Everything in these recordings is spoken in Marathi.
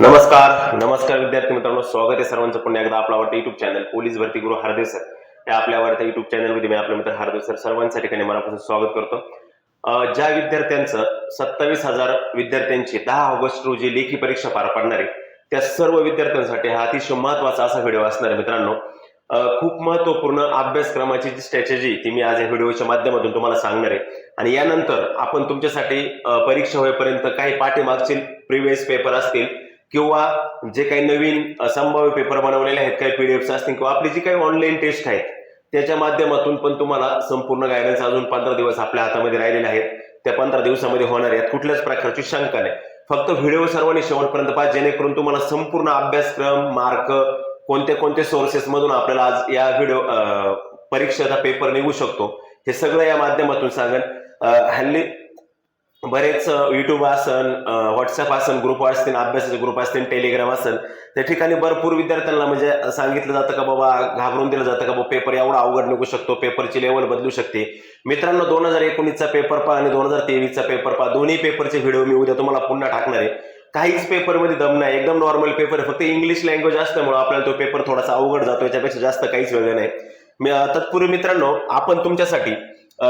नमस्कार नमस्कार विद्यार्थी मित्रांनो स्वागत आहे सर्वांचं पुन्हा एकदा आपला आवडता युट्यूब चॅनल पोलीस भरती गुरु हरदेव सर या आपल्या आवडत्या युट्यूब चॅनलमध्ये मी आपले मित्र हरदेव सर सर्वांच्या ठिकाणी मनापासून स्वागत करतो. ज्या विद्यार्थ्यांचं सत्तावीस हजार विद्यार्थ्यांची दहा ऑगस्ट रोजी लेखी परीक्षा पार पडणार आहे त्या सर्व विद्यार्थ्यांसाठी हा अतिशय महत्त्वाचा असा व्हिडिओ असणार आहे मित्रांनो. खूप महत्त्वपूर्ण अभ्यासक्रमाची जी स्ट्रॅटेजी ती मी आज या व्हिडिओच्या माध्यमातून तुम्हाला सांगणार आहे. आणि यानंतर आपण तुमच्यासाठी परीक्षा होईपर्यंत काही पाठीमागचे प्रिव्हियस पेपर असतील किंवा जे काही नवीन संभाव्य पेपर बनवलेले आहेत काही पीडीएफ असतील किंवा आपली जी काही ऑनलाईन टेस्ट आहेत त्याच्या माध्यमातून पण तुम्हाला संपूर्ण गायडन्स अजून पंधरा दिवस आपल्या हातामध्ये राहिलेले आहेत. त्या पंधरा दिवसामध्ये होणार आहेत कुठल्याच प्रकारची शंका नाही. फक्त व्हिडिओ सर्वांनी शेवटपर्यंत पहा जेणेकरून तुम्हाला संपूर्ण अभ्यासक्रम मार्क कोणते कोणते सोर्सेस मधून आपल्याला आज या व्हिडिओ परीक्षेचा पेपर निघू शकतो हे सगळं या माध्यमातून सांगेन. हल्ली बरेच युट्यूब असन व्हॉट्सअप असन ग्रुप असतील अभ्यासाचे ग्रुप असतील टेलिग्राम असेल त्या ठिकाणी भरपूर विद्यार्थ्यांना म्हणजे सांगितलं जातं का बाबा घाबरून दिलं जातं का बाबा पेपर एवढा अवघड निघू शकतो पेपरची लेवल बदलू शकते. मित्रांनो दोन हजार एकोणीसचा पेपर पहा आणि दोन हजार तेवीसचा पेपर पहा. दोन्ही पेपरचे व्हिडिओ मी उद्या तुम्हाला पुन्हा टाकणार आहे. काहीच पेपरमध्ये दम नाही. एकदम नॉर्मल पेपर आहे. फक्त इंग्लिश लँग्वेज असल्यामुळे आपल्याला तो पेपर थोडासा अवघड जातो. याच्यापेक्षा जास्त काहीच वेगळं नाही. तत्पूर्वी मित्रांनो आपण तुमच्यासाठी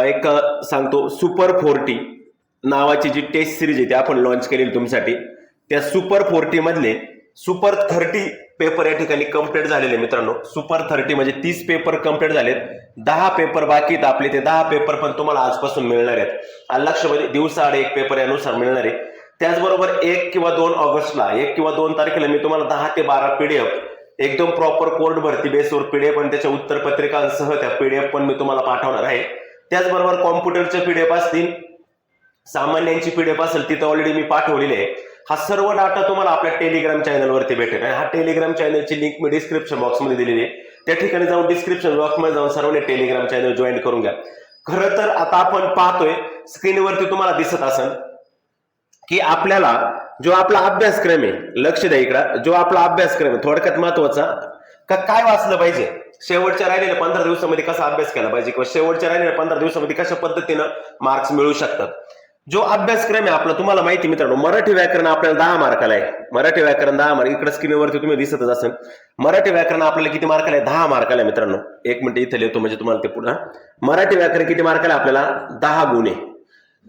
एक सांगतो सुपर फोर्टी नावाची जी टेस्ट सिरीज आहे ती आपण लॉन्च केलेली तुमच्यासाठी. त्या सुपर फोर्टी मधले सुपर थर्टी पेपर या ठिकाणी कंप्लीट झालेले मित्रांनो. सुपर थर्टी म्हणजे तीस पेपर कंप्लीट झालेत. दहा पेपर बाकी आहेत आपले. ते दहा पेपर पण तुम्हाला आजपासून मिळणार आहेत. आणि लक्षमध्ये म्हणजे दिवसाआड एक पेपर यानुसार मिळणार आहे. त्याचबरोबर एक किंवा दोन ऑगस्टला एक किंवा दोन तारखेला मी तुम्हाला दहा ते बारा पीडीएफ एकदम प्रॉपर कोर्ट भरती बेसवर पीडीएफ आणि त्याच्या उत्तरपत्रिकांसह त्या पीडीएफ पण मी तुम्हाला पाठवणार आहे. त्याचबरोबर कॉम्प्युटरचे पीडीएफ असतील. सामान्यांची पीडीएफ असेल तिथं ऑलरेडी मी पाठवलेली आहे. हा सर्व डाटा तुम्हाला आपल्या टेलिग्राम चॅनलवरती भेटेल. आणि हा टेलिग्राम चॅनलची लिंक मी डिस्क्रिप्शन बॉक्समध्ये दिलेली आहे. त्या ठिकाणी जाऊन डिस्क्रिप्शन बॉक्समध्ये जाऊन सर्वांनी टेलिग्राम चॅनल जॉईन करून घ्या. खरं तर आता आपण पाहतोय स्क्रीनवरती तुम्हाला दिसत असेल की आपल्याला जो आपला अभ्यासक्रम आहे लक्ष द्या इकडं जो आपला अभ्यासक्रम आहे थोडक्यात महत्त्वाचा का काय वाचलं पाहिजे? शेवटच्या राहिलेल्या पंधरा दिवसामध्ये कसा अभ्यास केला पाहिजे? किंवा शेवटच्या राहिलेल्या पंधरा दिवसामध्ये कशा पद्धतीनं मार्क्स मिळू शकतात? जो अभ्यासक्रम आहे आपला तुम्हाला माहिती मित्रांनो मराठी व्याकरण आपल्याला दहा मार्काला आहे मराठी व्याकरण दहा मार्क इकडे स्क्रीनवरती तुम्ही दिसतच असेल. मराठी व्याकरण आपल्याला किती मार्काला आहे दहा मार्काला आहे मित्रांनो. एक मिनिट इथे लिहितो म्हणजे तुम्हाला ते पुन्हा मराठी व्याकरण किती मार्काला आपल्याला? दहा गुण. आहे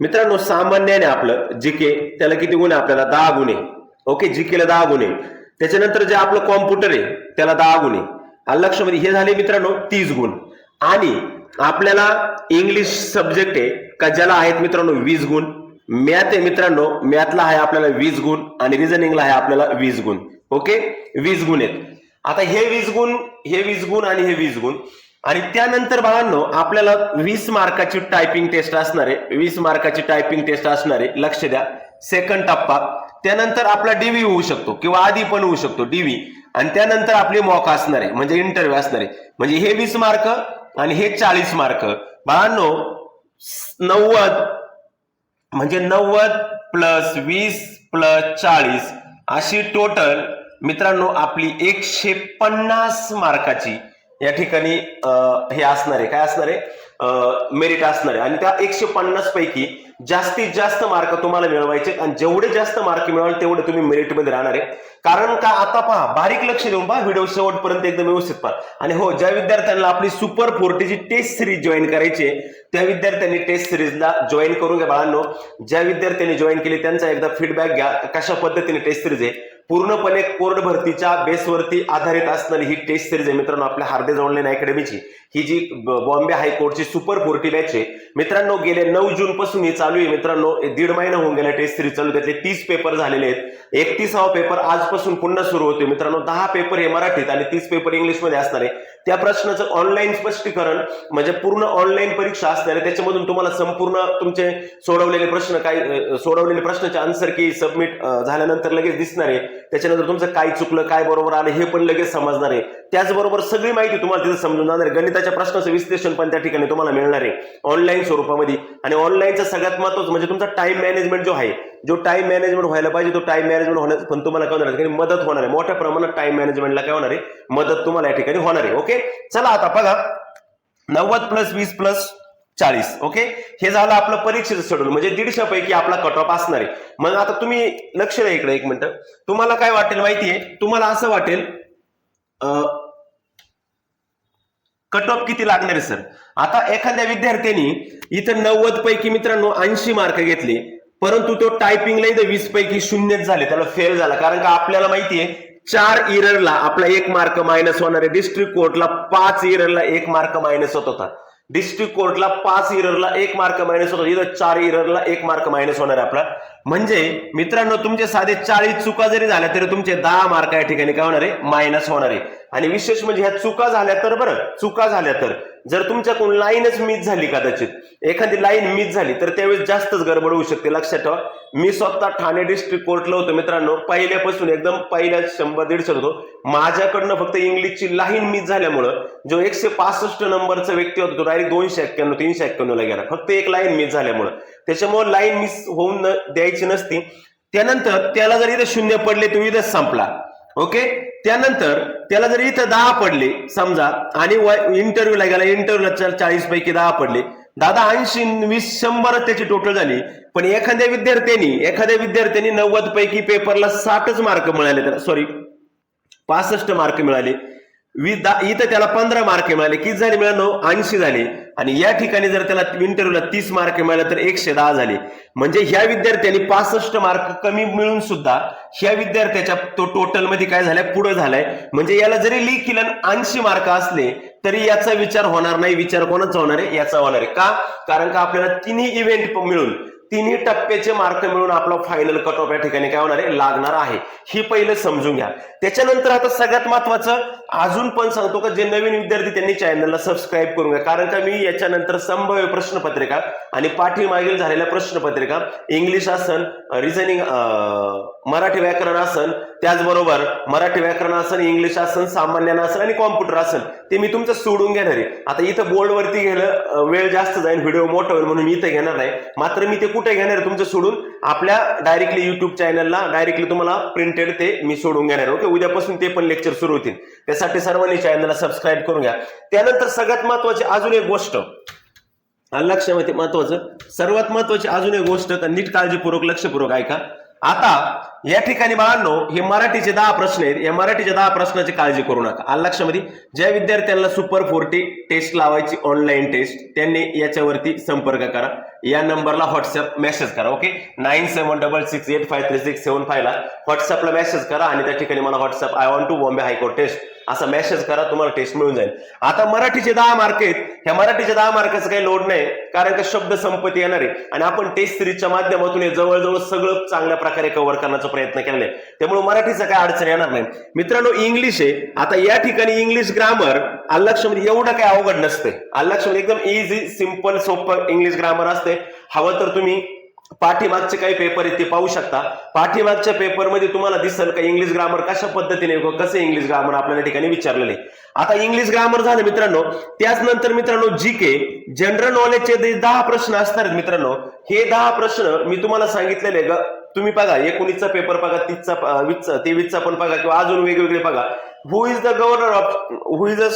मित्रांनो सामान्याने आपलं जीके त्याला किती गुण आहे आपल्याला? दहा गुण. आहे ओके जीकेला दहा गुण. आहे त्याच्यानंतर जे आपलं कॉम्प्युटर आहे त्याला दहा गुण. आहे आलं लक्षामध्ये हे झाले मित्रांनो तीस गुण. आणि आपल्याला इंग्लिश सब्जेक्ट आहे. का ज्याला आहेत मित्रांनो? वीस गुण. मॅथ आहे मित्रांनो. मॅथला आहे आपल्याला वीस गुण आणि रिझनिंगला आहे आपल्याला वीस गुण. ओके वीस गुण आहेत. आता हे वीस गुण हे वीस गुण आणि हे वीस गुण. आणि त्यानंतर बाळांनो आपल्याला वीस मार्काची टायपिंग टेस्ट असणार आहे. वीस मार्काची टायपिंग टेस्ट असणार आहे. लक्ष द्या. सेकंड टप्पा. त्यानंतर आपला डीव्ही होऊ शकतो किंवा आधी पण होऊ शकतो. डीव्ही आणि त्यानंतर आपली मॉक असणार आहे. म्हणजे इंटरव्ह्यू असणार आहे. म्हणजे हे वीस मार्क आणि हे चाळीस मार्क. बाळांनो नव्वद म्हणजे नव्वद प्लस वीस प्लस चाळीस अशी टोटल मित्रांनो आपली एकशे पन्नास मार्काची या ठिकाणी हे असणार. आहे काय असणार? आहे मेरिट असणार. आहे आणि त्या एकशे पन्नास पैकी जास्तीत जास्त मार्क तुम्हाला मिळवायचे आणि जेवढे जास्त मार्क मिळवाल तेवढे तुम्ही मेरिटमध्ये राहणार. आहे कारण का आता पहा बारीक लक्ष देऊन पहा व्हिडिओ शेवटपर्यंत एकदम व्यवस्थित पहा. आणि हो ज्या विद्यार्थ्यांना आपली सुपर फोर्टीची टेस्ट सिरीज जॉईन करायची त्या विद्यार्थ्यांनी टेस्ट सिरीजला जॉईन करून घ्या बाळांनो. ज्या विद्यार्थ्यांनी जॉईन केली त्यांचा एकदा फीडबॅक घ्या. कशा पद्धतीने टेस्ट सिरीज आहे? पूर्णपणे कोर्ट भरतीच्या बेसवरती आधारित असणारी ही टेस्ट सिरीज आहे मित्रांनो आपल्या हार्देज ऑनलाईन अकॅडमीची ही जी ब- बॉम्बे हायकोर्टची सुपर फोर्टी बॅच आहे. मित्रांनो गेले नऊ जून पासून ही चालू आहे मित्रांनो. दीड महिना होऊन गेला टेस्ट सिरीज चालू त्यातले तीस पेपर झालेले आहेत. एकतीसावा पेपर आज आजपासून पुन्हा सुरू होतोय मित्रांनो दहा पेपर हे मराठीत आणि तीस पेपर इंग्लिशमध्ये असणार. आहे त्या प्रश्नाचं ऑनलाईन स्पष्टीकरण म्हणजे पूर्ण ऑनलाईन परीक्षा असणार आहे त्याच्यामधून तुम्हाला संपूर्ण तुमचे सोडवलेले प्रश्न काय सोडवलेले प्रश्नाचे आन्सर की सबमिट झाल्यानंतर लगेच दिसणार आहे. त्याच्यानंतर तुमचं काय चुकलं काय बरोबर आलं हे पण लगेच समजणार आहे. त्याचबरोबर सगळी माहिती तुम्हाला तिथे समजून जाणार आहे. गणिताच्या प्रश्नाचं विश्लेषण पण त्या ठिकाणी तुम्हाला मिळणार आहे. ऑनलाईन स्वरूपामध्ये. आणि ऑनलाईनचा सगळ्यात महत्वाचं म्हणजे तुमचा टाइम मॅनेजमेंट जो आहे जो टाइम मॅनेजमेंट व्हायला पाहिजे तो टाइम मॅनेजमेंट होण्यास पण तुम्हाला कळणार ठिकाणी मदत होणार आहे. मोठ्या प्रमाणात टाइम मॅनेजमेंटला काय होणार आहे? मदत तुम्हाला या ठिकाणी होणार आहे. ओके चला आता बघा. नव्वद प्लस वीस प्लस चाळीस. ओके हे झालं आपलं परीक्षेचं शेड्यूल म्हणजे दीडशे पैकी आपला कट ऑफ असणार आहे. मग आता तुम्ही लक्ष द्या इकडे एक मिनिट. तुम्हाला काय वाटेल माहितीये तुम्हाला असं वाटेल कट ऑफ किती लागणार आहे सर आता एखाद्या विद्यार्थ्यांनी इथं नव्वद पैकी मित्रांनो ऐंशी मार्क घेतले. परंतु तो टायपिंगला इथं वीस पैकी शून्यच झाले. त्याला फेल झाला. कारण का आपल्याला माहितीये चार इररला आपला एक मार्क मायनस होणार आहे डिस्ट्रिक्ट कोर्टला पाच इररला एक मार्क मायनस होत होता. डिस्ट्रिक्ट कोर्टला पाच इररला एक मार्क मायनस होतो इथं चार इररला एक मार्क मायनस होणार आहे आपला. म्हणजे मित्रांनो तुमचे साधे चाळीस चुका जरी झाल्या तरी तुमचे दहा मार्क या ठिकाणी काय होणार? आहे मायनस होणार. आहे आणि विशेष म्हणजे ह्या चुका झाल्या तर बरं. चुका झाल्या तर. जर तुमच्याकडून लाईनच मिस झाली कदाचित एखादी लाईन मिस झाली तर त्यावेळेस जास्तच गडबड होऊ शकते. लक्षात ठेवा. मी स्वतः ठाणे डिस्ट्रिक्ट कोर्टला होतो मित्रांनो. पहिल्यापासून एकदम पहिल्या शंभर दीडशे होतो. माझ्याकडनं फक्त इंग्लिशची लाईन मिस झाल्यामुळं जो एकशे पासष्ट नंबरचा व्यक्ती होता तो डायरेक्ट दोनशे एक्क्याण्णव तीनशे एक्क्याण्णवला गेला. फक्त एक लाईन मिस झाल्यामुळं. त्याच्यामुळं लाईन मिस होऊन द्यायची नसती. त्यानंतर त्याला जर इथे शून्य पडले तो इथेच संपला. ओके? त्यानंतर त्याला जर इथं दहा पडले समजा आणि इंटरव्ह्यूला गेला इंटरव्ह्यूला चाळीस पैकी दहा पडले दादा ऐंशी वीस शंभरच त्याची टोटल झाली. पण एखाद्या विद्यार्थ्यांनी एखाद्या विद्यार्थ्यांनी नव्वद पैकी पेपरला साठच मार्क मिळाले त्याला. सॉरी पासष्ट मार्क मिळाले. इथं त्याला पंधरा मार्क मिळाले किती झाले मिळालो? ऐंशी झाले. आणि या ठिकाणी जर त्याला इंटरव्ह्यूला तीस मार्क मिळाले तर एकशे दहा झाले. म्हणजे ह्या विद्यार्थ्यांनी पासष्ट मार्क कमी मिळून सुद्धा ह्या विद्यार्थ्याच्या तो टोटलमध्ये काय झालाय? पुढे झालाय. म्हणजे याला जरी लिखिलन ऐंशी मार्क असले तरी याचा विचार होणार नाही. विचार कोणाचा होणार आहे? याचा होणार आहे. का? कारण का आपल्याला तिन्ही इव्हेंट मिळून तिन्ही टप्प्याचे मार्क मिळून आपला फायनल कट ऑफ या ठिकाणी काय होणार आहे? लागणार आहे. ही पहिलं समजून घ्या. त्याच्यानंतर आता सगळ्यात महत्वाचं अजून पण सांगतो का जे नवीन विद्यार्थी त्यांनी चॅनलला सबस्क्राईब करून घ्या. कारण का मी याच्यानंतर संभाव्य प्रश्नपत्रिका आणि पाठीमागील झालेल्या प्रश्नपत्रिका इंग्लिश आसन रिझनिंग मराठी व्याकरण आसन त्याचबरोबर मराठी व्याकरण आसन इंग्लिश आसन सामान्य आसन आणि कॉम्प्युटर आसन ते मी तुमचं सोडून घेणार आहे. आता इथं बोर्डवरती गेलं वेळ जास्त जाईल व्हिडिओ मोठा होईल म्हणून मी इथं घेणार नाही. मात्र मी ते कुठे घेणार आहे तुमचं सोडून? आपल्या डायरेक्टली युट्यूब चॅनलला डायरेक्टली तुम्हाला प्रिंटेड ते मी सोडून घेणार ओके उद्यापासून ते पण लेक्चर सुरू होतील. त्यासाठी सर्वांनी चॅनलला सबस्क्राईब करून घ्या. त्यानंतर सगळ्यात महत्वाची अजून एक गोष्ट. लक्षामध्ये महत्वाचं. सर्वात महत्वाची अजून एक गोष्ट तर नीट काळजीपूर्वक लक्षपूर्वक ऐका. आता या ठिकाणी बाळांनो हे मराठीचे दहा प्रश्न आहेत. या मराठीच्या दहा प्रश्नाची काळजी करू नका. आल लक्षामध्ये ज्या विद्यार्थ्यांना सुपर फोर्टी टेस्ट लावायची ऑनलाईन टेस्ट त्यांनी याच्यावरती संपर्क करा. या नंबरला व्हॉट्सअप मेसेज करा okay nine seven double six eight five three six seven फायला व्हॉट्सअपला मेसेज करा आणि त्या ठिकाणी मला WhatsApp I want to Bombay high court test असा मेसेज करा तुम्हाला टेस्ट मिळून जाईल. आता मराठीचे दहा मार्क आहेत. ह्या मराठीच्या दहा मार्काचं काही लोड नाही कारण का शब्द संपत्ती येणार. आहे आणि आपण टेस्ट सिरीजच्या माध्यमातून हे जवळजवळ सगळं चांगल्या प्रकारे कव्हर करण्याचा प्रयत्न केलाय. त्यामुळे मराठीचा काय अडचण येणार नाही. मित्रांनो इंग्लिश आहे. आता या ठिकाणी इंग्लिश ग्रामर अल्लाक्षमध्ये एवढं काय अवघड नसते मध्ये एकदम इझी सिंपल सोपं इंग्लिश ग्रामर असते हवं तर तुम्ही पाठीमागचे काही पेपर आहेत ते पाहू शकता. पाठीमागच्या पेपरमध्ये तुम्हाला दिसेल का इंग्लिश ग्रामर कशा पद्धतीने कसं इंग्लिश ग्रामर आपल्याला ठिकाणी विचारलेले आता इंग्लिश ग्रामर झालं मित्रांनो त्याच नंतर मित्रांनो जी के जनरल नॉलेजचे दहा प्रश्न असणार आहेत मित्रांनो हे दहा प्रश्न मी तुम्हाला सांगितलेले ग तुम्ही बघा एकोणीसचा पेपर बघा तीसचा वीसचा तेवीसचा पण बघा किंवा अजून वेगवेगळे बघा. Who is the governor of who is the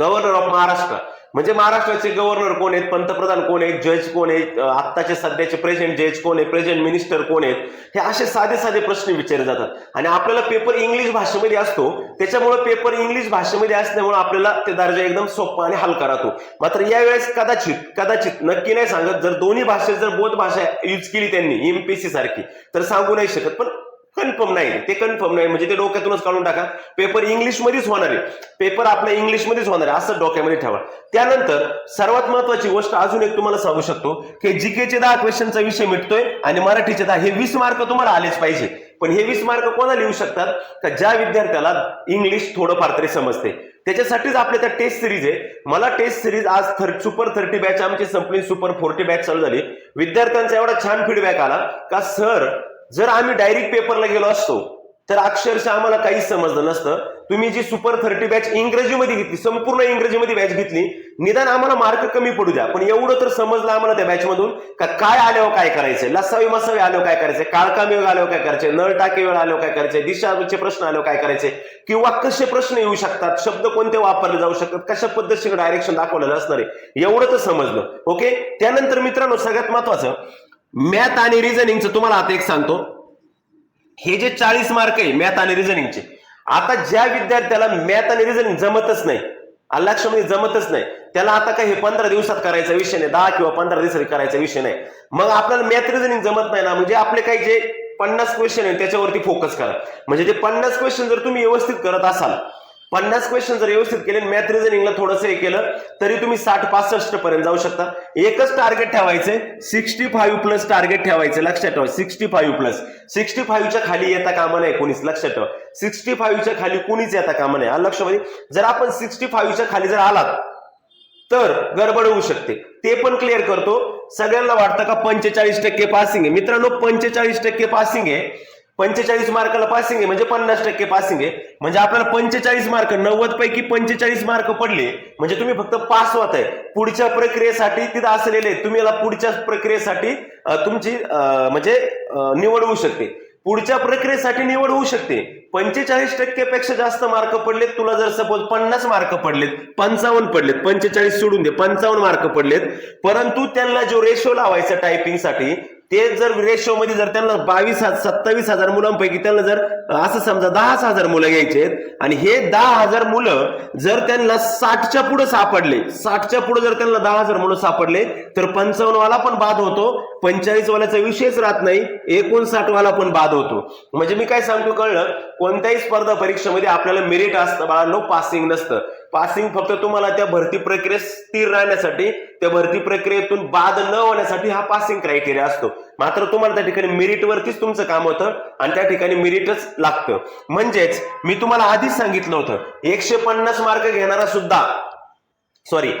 governor of Maharashtra म्हणजे महाराष्ट्राचे गव्हर्नर कोण आहेत? पंतप्रधान कोण आहेत? जज कोण आहेत? आत्ताचे सध्याचे प्रेझेंट जज कोण आहे प्रेझेंट मिनिस्टर कोण आहेत? हे असे साधे साधे प्रश्न विचारले जातात. आणि आपल्याला पेपर इंग्लिश भाषेमध्ये असतो. त्याच्यामुळे पेपर इंग्लिश भाषेमध्ये असल्यामुळे आपल्याला ते दर्जा एकदम सोपा आणि हलका राहतो. मात्र यावेळेस कदाचित कदाचित नक्की नाही सांगत. जर दोन्ही भाषेत जर बोध भाषा यूज केली त्यांनी एमपीसी सारखी तर सांगू नाही शकत. पण कन्फर्म नाही ते कन्फर्म नाही. म्हणजे ते डोक्यातूनच काढून टाका. पेपर इंग्लिश मध्येच होणार आहे. पेपर आपल्या इंग्लिश मध्येच होणार आहे. असं डोक्यामध्ये ठेवा. त्यानंतर सर्वात महत्वाची गोष्ट अजून एक तुम्हाला सांगू शकतो की जीकेचे दहा क्वेश्चनचा विषय मिटतोय आणि मराठीचे दहा. हे वीस मार्क तुम्हाला आलेच पाहिजे. पण हे वीस मार्क कोणाला लिहू शकतात? का ज्या विद्यार्थ्याला इंग्लिश थोडंफार तरी समजते. त्याच्यासाठीच आपल्या त्या टेस्ट सिरीज आहे. मला टेस्ट सिरीज आज थर सुपर थर्टी बॅच आमची संपली सुपर फोर्टी बॅच चालू झाली. विद्यार्थ्यांचा एवढा छान फीडबॅक आला का सर जर आम्ही डायरेक्ट पेपरला गेलो असतो तर अक्षरशः आम्हाला काहीच समजलं नसतं. तुम्ही जी सुपर थर्टी बॅच इंग्रजीमध्ये घेतली संपूर्ण इंग्रजीमध्ये बॅच घेतली निदान आम्हाला मार्क कमी पडू द्या. पण एवढं तर समजलं आम्हाला त्या बॅच मधून का काय आल्यावर काय करायचंय? लसावी मसावी आल्यावर काय करायचंय? काळकामी वेळ आल्यावर काय करायचंय? नळ टाके वेळ आल्यावर काय करायचंय? दिशाचे प्रश्न आल्यावर काय करायचे किंवा कसे प्रश्न येऊ शकतात? शब्द कोणते वापरले जाऊ शकतात? कशा पद्धतीने डायरेक्शन दाखवलेलं असणार आहे? एवढं तर समजलं. ओके त्यानंतर मित्रांनो सगळ्यात महत्वाचं मॅथ आणि रिझनिंगचं तुम्हाला आता एक सांगतो. हे जे चाळीस मार्क आहे मॅथ आणि रिझनिंगचे. आता ज्या विद्यार्थ्याला मॅथ आणि रिझनिंग जमतच नाही अल्लाक्षमध्ये जमतच नाही त्याला आता काही हे पंधरा दिवसात करायचा विषय नाही दहा किंवा पंधरा दिवसात करायचा विषय नाही. मग आपल्याला मॅथ रिझनिंग जमत नाही ना म्हणजे आपले काही जे पन्नास क्वेश्चन आहे त्याच्यावरती फोकस करा. म्हणजे ते पन्नास क्वेश्चन जर तुम्ही व्यवस्थित करत असाल पन्नास क्वेश्चन जर व्यवस्थित केले मॅथ रिझनिंगला थोडंसं हे केलं तरी तुम्ही साठ पासष्ट पर्यंत जाऊ शकता. एकच टार्गेट ठेवायचे सिक्स्टी फाईव्ह प्लस टार्गेट ठेवायचे लक्षात ठेवा सिक्स्टी फाईव्ह प्लस सिक्स्टी फाईव्हच्या खाली येता कामा नाही कोणीच लक्षात ठेवा. सिक्स्टी फाईव्हच्या खाली कोणीच येता कामा नाही लक्ष म्हणजे जर आपण सिक्स्टी फाईव्हच्या खाली जर आलात तर गडबड होऊ शकते. ते पण क्लिअर करतो. सगळ्यांना वाटतं का पंचेचाळीस टक्के पासिंग आहे? मित्रांनो पंचेचाळीस टक्के पासिंग आहे. पंचेचाळीस मार्काला पासिंग आहे म्हणजे पन्नास टक्के पासिंग आहे. म्हणजे आपल्याला पंचेचाळीस मार्क नव्वद पैकी पंचेचाळीस मार्क पडले म्हणजे तुम्ही फक्त पास होत आहे पुढच्या प्रक्रियेसाठी तिथं असलेले तुम्ही याला पुढच्या प्रक्रियेसाठी तुमची म्हणजे निवड होऊ शकते. पुढच्या प्रक्रियेसाठी निवड होऊ शकते. पंचेचाळीस टक्केपेक्षा जास्त मार्क पडलेत तुला जर सपोज पन्नास मार्क पडलेत पंचावन्न पडलेत पंचेचाळीस सोडून दे पंचावन्न मार्क पडलेत परंतु त्यांना जो रेशो लावायचा टायपिंगसाठी ते जर रेशो मध्ये जर त्यांना बावीस हजार सत्तावीस हजार मुलांपैकी त्यांना जर असं समजा दहाच हजार मुलं घ्यायचे आहेत आणि हे दहा हजार मुलं जर त्यांना साठच्या पुढे सापडले साठच्या पुढे जर त्यांना दहा हजार मुलं सापडले तर पंचावन्न वाला पण बाद होतो पंचेचाळीस वाल्याचा विषयच राहत नाही एकोणसाठ वाला पण बाद होतो. म्हणजे मी काय सांगतो कळलं? कोणत्याही स्पर्धा परीक्षेमध्ये आपल्याला मेरिट असतं बाळांनो पासिंग नसतं. पासिंग फक्त तुम्हाला त्या भरती प्रक्रियेत स्थिर राहण्यासाठी त्या भरती प्रक्रियेतून बाद न होण्यासाठी हा पासिंग क्रायटेरिया असतो. मात्र तुम्हाला त्या ठिकाणी मेरिट वरतीच तुमचं काम होतं आणि त्या ठिकाणी मेरिटच लागतं. म्हणजेच मी तुम्हाला आधीच सांगितलं होतं एकशे पन्नास मार्क घेणारा सुद्धा सॉरी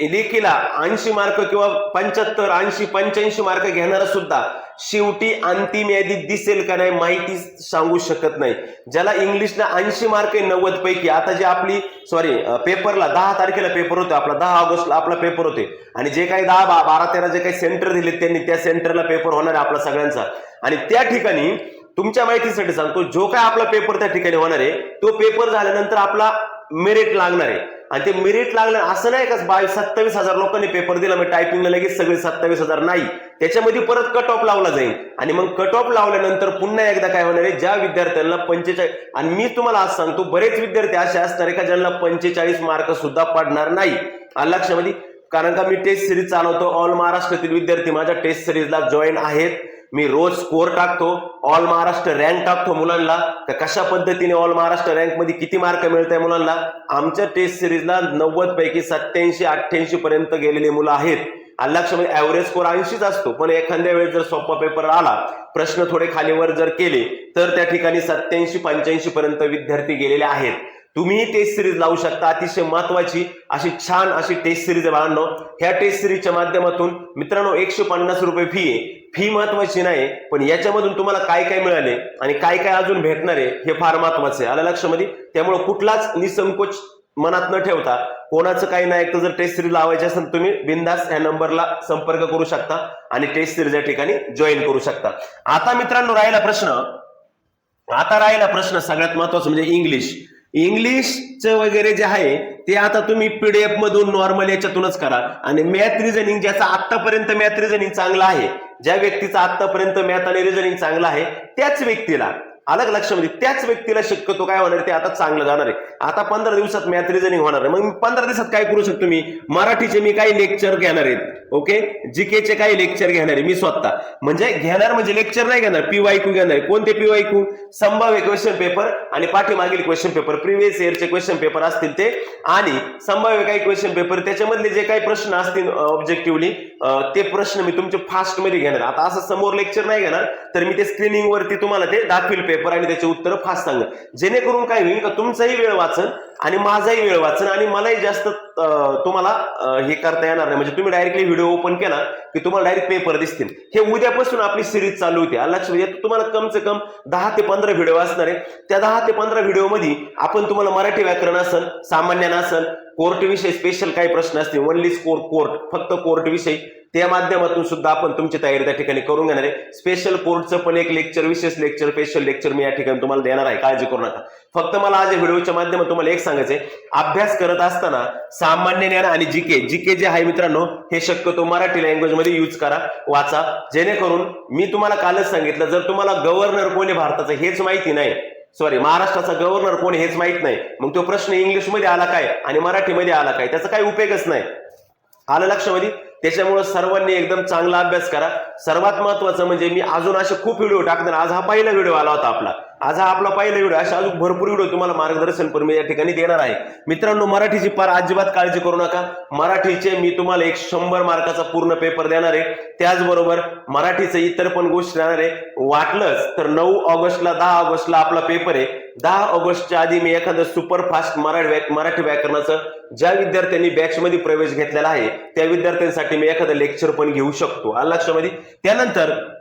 लेखीला ऐंशी मार्क किंवा पंच्याहत्तर ऐंशी पंच्याऐंशी मार्क घेणारा सुद्धा शेवटी अंतिम यादीत दिसेल का नाही माहिती सांगू शकत नाही. ज्याला इंग्लिशला ऐंशी मार्क आहे नव्वद पैकी. आता जे आपली सॉरी पेपरला दहा तारखेला पेपर होते. आपला दहा ऑगस्टला आपला पेपर होते. आणि जे काही दहा बा- बारा तेरा जे काही सेंटर दिले त्यांनी त्या सेंटरला पेपर होणार आहे आपला सगळ्यांचा. आणि त्या ठिकाणी तुमच्या माहितीसाठी सांगतो जो काय आपला पेपर त्या ठिकाणी होणार आहे तो पेपर झाल्यानंतर आपला मेरिट लागणार आहे. आणि ते मेरिट लागणार असं नाही का बावीस सत्तावीस हजार लोकांनी पेपर दिला मग टायपिंगला लगेच सगळे सत्तावीस हजार नाही. त्याच्यामध्ये परत कट ऑफ लावला जाईल. आणि मग कट ऑफ लावल्यानंतर पुन्हा एकदा काय होणार आहे? ज्या विद्यार्थ्यांना पंचेचाळीस आणि मी तुम्हाला आज सांगतो बरेच विद्यार्थी असे असणार आहे का ज्यांना पंचेचाळीस मार्क सुद्धा पडणार नाही. आलं लक्षामध्ये कारण का मी टेस्ट सिरीज चालवतो. ऑल महाराष्ट्रातील विद्यार्थी माझ्या टेस्ट सिरीजला जॉईन आहेत. मी रोज स्कोर टाकतो ऑल महाराष्ट्र रँक टाकतो मुलांना. तर कशा पद्धतीने ऑल महाराष्ट्र रँकमध्ये किती मार्क मिळत आहे मुलांना? आमच्या टेस्ट सिरीजला नव्वद पैकी सत्याऐंशी अठ्ठ्याऐंशी पर्यंत गेलेले मुलं आहेत. लक्षामध्ये ऍव्हरेज स्कोर ऐंशीच असतो. पण एखाद्या वेळेस जर सोपा पेपर आला प्रश्न थोडे खालीवर जर केले तर त्या ठिकाणी सत्याऐंशी पंच्याऐंशी पर्यंत विद्यार्थी गेलेले आहेत. तुम्हीही टेस्ट सिरीज लावू शकता. अतिशय महत्वाची अशी छान अशी टेस्ट सिरीज आहे बाळांनो. ह्या टेस्ट सिरीजच्या माध्यमातून मित्रांनो एकशे पन्नास रुपये फी आहे. फी महत्वाची नाही पण याच्यामधून तुम्हाला काय काय मिळाले आणि काय काय अजून भेटणार आहे हे फार महत्वाचं आहे. आलं लक्षामध्ये? त्यामुळे कुठलाच निसंकोच मनात न ठेवता कोणाचं काही नाही तर जर टेस्ट सिरीज लावायची असेल तुम्ही बिंदास ह्या नंबरला संपर्क करू शकता आणि टेस्ट सिरीज या ठिकाणी जॉईन करू शकता. आता मित्रांनो राहिला प्रश्न. आता राहिला प्रश्न सगळ्यात महत्त्वाचा म्हणजे इंग्लिश इंग्लिशचं वगैरे जे आहे ते आता तुम्ही पीडीएफ मधून नॉर्मल याच्यातूनच करा. आणि मॅथ रिझनिंग ज्याचा आतापर्यंत मॅथ रिझनिंग चांगला आहे ज्या व्यक्तीचा आतापर्यंत मॅथ आणि रिझनिंग चांगला आहे त्याच व्यक्तीला. अलग लक्षामध्ये त्याच व्यक्तीला शक्यतो काय होणार ते आता चांगलं जाणार आहे. आता पंधरा दिवसात मॅथ रिझनिंग होणार आहे मग मी पंधरा दिवसात काय करू शकतो मी? मराठीचे मी काही लेक्चर घेणार आहेत ओके जीकेचे काही लेक्चर घेणार आहे मी स्वतः. म्हणजे घेणार म्हणजे लेक्चर नाही घेणार पीवाय क्यू घेणार आहे. कोणते पीवाय क्यू संभाव्य क्वेश्चन पेपर आणि पाठीमागील क्वेश्चन पेपर प्रिव्हियस इयरचे क्वेश्चन पेपर असतील ते. आणि संभाव्य काही क्वेश्चन पेपर त्याच्यामधले जे काही प्रश्न असतील ऑब्जेक्टिव्हली ते प्रश्न मी तुमचे फास्टमध्ये घेणार आता असं समोर लेक्चर नाही घेणार तर मी ते स्क्रीनिंगवरती तुम्हाला ते दाखवील पेपर आणि त्याचे उत्तर फास्ट सांगणार जेणेकरून काय होईल का तुमचाही वेळ वाचन आणि माझाही वेळ वाचन आणि मलाही जास्त तुम्हाला हे करता येणार नाही. म्हणजे तुम्ही डायरेक्टली व्हिडिओ ओपन केला की तुम्हाला डायरेक्ट पेपर दिसतील. हे उद्यापासून आपली सिरीज चालू होती. लक्ष म्हणजे तुम्हाला कम से कम दहा ते पंधरा व्हिडिओ असणार आहे त्या दहा ते पंधरा व्हिडिओमध्ये आपण तुम्हाला मराठी व्याकरण असेल सामान्यान असेल कोर्ट विषय स्पेशल काही प्रश्न असतील ओनली स्कोर कोर्ट फक्त कोर्ट विषय त्या माध्यमातून सुद्धा आपण तुमची तयारी त्या ठिकाणी करून घेणार आहे. स्पेशल कोर्टचं पण एक लेक्चर विशेष लेक्चर स्पेशल लेक्चर मी या ठिकाणी तुम्हाला देणार आहे. काळजी करू नका. फक्त मला आज व्हिडिओच्या माध्यमातून तुम्हाला एक सांगायचंय अभ्यास करत असताना सामान्य ज्ञान आणि जीके जीके जे आहे मित्रांनो हे शक्यतो मराठी लँग्वेजमध्ये यूज करा वाचा. जेणेकरून मी तुम्हाला कालच सांगितलं जर तुम्हाला गव्हर्नर कोण आहे भारताचं हेच माहिती नाही. सॉरी महाराष्ट्राचा गव्हर्नर कोण हेच माहीत नाही. मग तो प्रश्न इंग्लिशमध्ये आला काय आणि मराठीमध्ये आला काय? त्याचा काही उपयोगच नाही. आलं लक्षामध्ये? त्याच्यामुळे सर्वांनी एकदम चांगला अभ्यास करा. सर्वात महत्वाचं म्हणजे मी अजून असे खूप व्हिडिओ टाकणार. आज हा पहिला व्हिडिओ आला होता आपला. आज हा आपला पहिला व्हिडिओ असे अजून भरपूर व्हिडिओ तुम्हाला मार्गदर्शन पण मी या ठिकाणी देणार आहे. मित्रांनो मराठीची फार अजिबात काळजी करू नका. मराठीचे मी तुम्हाला एक शंभर मार्काचा पूर्ण पेपर देणार आहे. त्याचबरोबर मराठीचे इतर पण गोष्टी राहणार आहे. वाटलंच तर नऊ ऑगस्टला दहा ऑगस्टला आपला पेपर आहे. दहा ऑगस्टच्या आधी मी एखादं सुपरफास्ट मराठी व्या- मराठी व्याकरणाचं ज्या विद्यार्थ्यांनी बॅचमध्ये प्रवेश घेतलेला आहे त्या विद्यार्थ्यांसाठी मी एखादं लेक्चर पण घेऊ शकतो. आलं लक्षामध्ये? त्यानंतर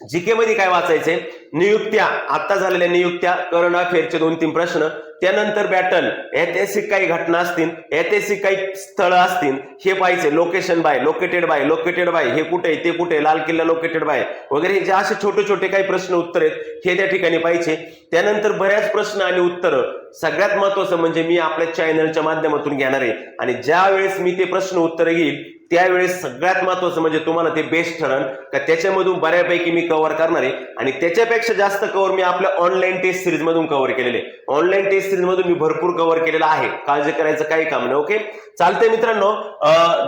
जीके मध्ये काय वाचायचे नियुक्त्या आता झालेल्या नियुक्त्या करंट अफेअरचे दोन तीन प्रश्न त्यानंतर बॅटल ऐतिहासिक काही घटना असतील ऐतिहासिक काही स्थळं असतील हे पाहिजे location by located by located by हे कुठे ते कुठे लाल किल्ला लोकेटेड बाय वगैरे जे असे छोटे छोटे काही प्रश्न उत्तर आहेत हे त्या ठिकाणी पाहिजे त्यानंतर बऱ्याच प्रश्न आणि उत्तरं. सगळ्यात महत्वाचं म्हणजे मी आपल्या चॅनलच्या माध्यमातून घेणार आहे. आणि ज्या वेळेस मी ते प्रश्न उत्तर घेईल त्यावेळेस सगळ्यात महत्वाचं म्हणजे तुम्हाला ते बेस्ट ठरण का त्याच्यामधून बऱ्यापैकी मी कव्हर करणार आहे. आणि त्याच्यापेक्षा जास्त कव्हर मी आपल्या ऑनलाईन टेस्ट सिरीज मधून कव्हर केलेले. ऑनलाईन टेस्ट सिरीज मधून मी भरपूर कव्हर केलेलं आहे. काळजी करायचं काही काम नाही ओके चालतंय मित्रांनो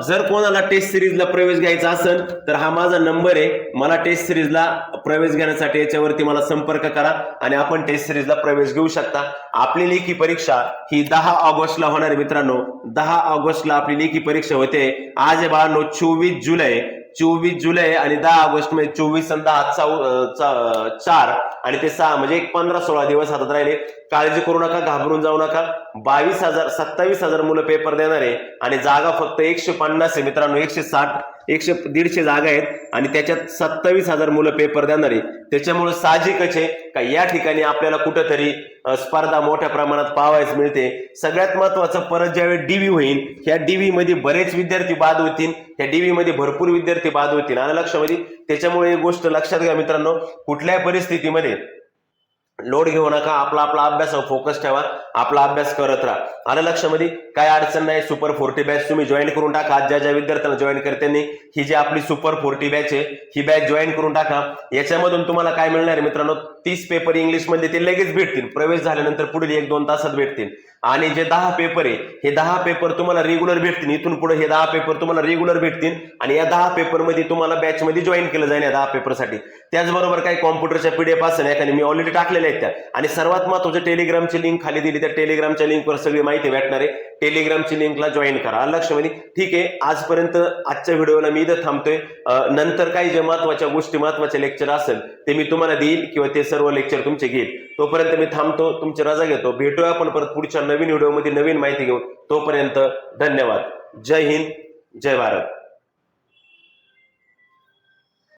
जर कोणाला टेस्ट सिरीजला प्रवेश घ्यायचा असेल तर हा माझा नंबर आहे. मला टेस्ट सिरीजला प्रवेश घेण्यासाठी याच्यावरती मला संपर्क करा आणि आपण टेस्ट सिरीजला प्रवेश घेऊ शकता. आपली लेखी परीक्षा ही दहा ऑगस्टला होणार आहे मित्रांनो. दहा ऑगस्टला आपली लेखी परीक्षा होते. आज आहे बाळांनो चोवीस जुलै. चोवीस जुलै आणि दहा ऑगस्टमध्ये चोवीस आणि दहा चौ- चार. आणि ते सहा म्हणजे एक पंधरा सोळा दिवस हातात राहिले. काळजी करू नका घाबरून जाऊ नका. बावीस हजार सत्तावीस हजार मुलं पेपर देणार आहे आणि जागा फक्त एकशे पन्नास आहे मित्रांनो एकशे साठ. एकशे दीडशे जागा आहेत आणि त्याच्यात सत्तावीस हजार मुलं पेपर देणार आहे. त्याच्यामुळे साहजिकच आहे का या ठिकाणी आपल्याला कुठंतरी स्पर्धा मोठ्या प्रमाणात पाहायला मिळते. सगळ्यात महत्वाचं परत ज्यावेळी डीव्ही होईल ह्या डीव्ही मध्ये बरेच विद्यार्थी बाद होतील ह्या डीव्ही मध्ये भरपूर विद्यार्थी बाद होतील. आणि लक्षामध्ये त्याच्यामुळे एक गोष्ट लक्षात घ्या मित्रांनो कुठल्याही परिस्थितीमध्ये लोड घेऊ नका आपला आपला अभ्यास फोकस ठेवा आपला अभ्यास करत राहा. आलं लक्षामध्ये? काय अडचण नाही सुपर फोर्टी बॅच तुम्ही जॉईन करून टाका. आज ज्या ज्या विद्यार्थ्यांना जॉईन करते ही जी आपली सुपर फोर्टी बॅच आहे ही बॅच जॉईन करून टाका. याच्यामधून तुम्हाला काय मिळणार मित्रांनो? तीस पेपर इंग्लिशमध्ये ते लगेच भेटतील. प्रवेश झाल्यानंतर पुढील एक दोन तासात भेटतील. आणि जे दहा पेपर आहे हे दहा पेपर तुम्हाला रेग्युलर भेटतील. इथून पुढे हे दहा पेपर तुम्हाला रेग्युलर भेटतील. आणि या दहा पेपरमध्ये तुम्हाला बॅचमध्ये जॉईन केलं जाईल या दहा पेपरसाठी त्याचबरोबर काही कॉम्प्युटरच्या पीडीएफ असेल एखादी मी ऑलरेडी टाकलेल्या आहेत त्या. आणि सर्वात महत्त्वाच्या टेलिग्रामची लिंक खाली दिली. त्या टेलिग्रामच्या लिंकवर सगळी माहिती भेटणार आहे. टेलिग्रामची लिंकला जॉईन करा. आलं ठीक आहे. आजपर्यंत आजच्या व्हिडिओला मी इथं थांबतोय. नंतर काही जे महत्त्वाच्या गोष्टी महत्त्वाचे लेक्चर असेल ते मी तुम्हाला देईल किंवा ते सर्व लेक्चर तुमचे घेईल. तोपर्यंत मी थांबतो तुमची रजा घेतो. भेटूया आपण परत पुढच्या नवीन व्हिडिओमध्ये नवीन माहिती घेऊन तोपर्यंत धन्यवाद. जय हिंद जय भारत.